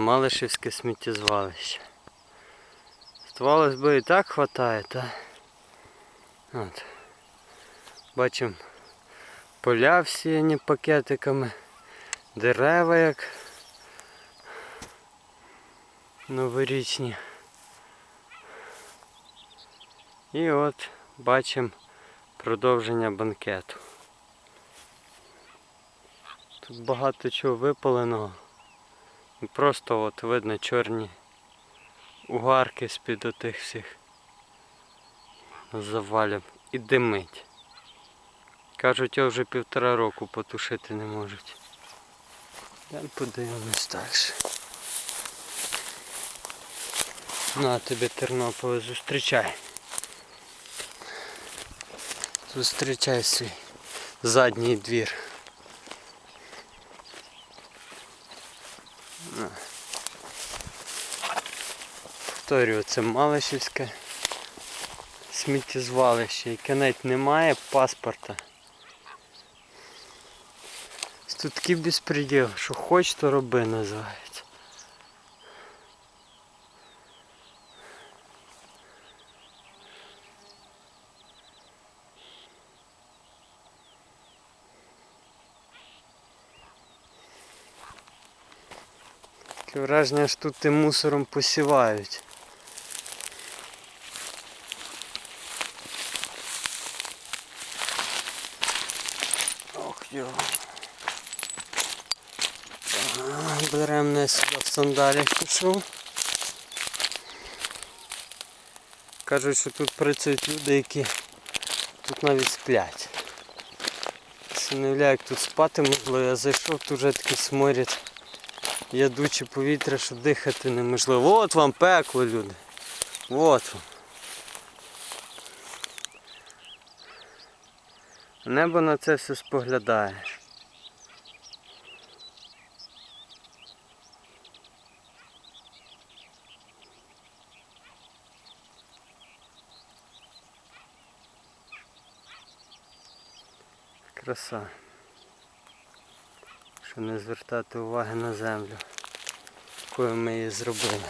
Малишівське сміттєзвалище. Здавалось би і так хватає, та? От. Бачимо поля всіяні пакетиками, дерева як новорічні. І от бачимо продовження банкету. Тут багато чого випаленого. Просто от видно чорні угарки з-під отих всіх завалів. І димить. Кажуть, його вже півтора року потушити не можуть. Я подивимось далі. На тобі Тернополе зустрічай. Зустрічай свій задній двір. Повторюю, це Малишівське сміттєзвалище, яке навіть не має паспорта. Тут такий безпреділ, що хоч то роби називається. Таке враження, що тут тим мусором посівають. Ох йо. Берем не сюди в сандалях пішов. Кажуть, що тут працюють люди, які тут навіть сплять. Якщо як тут спати можливо, я зайшов, тут вже такий сморід. Ядуче повітря, що дихати неможливо. От вам пекло, люди. От вам. Небо на це все споглядає. Краса. Що не звертати уваги на землю, якою ми її зробили.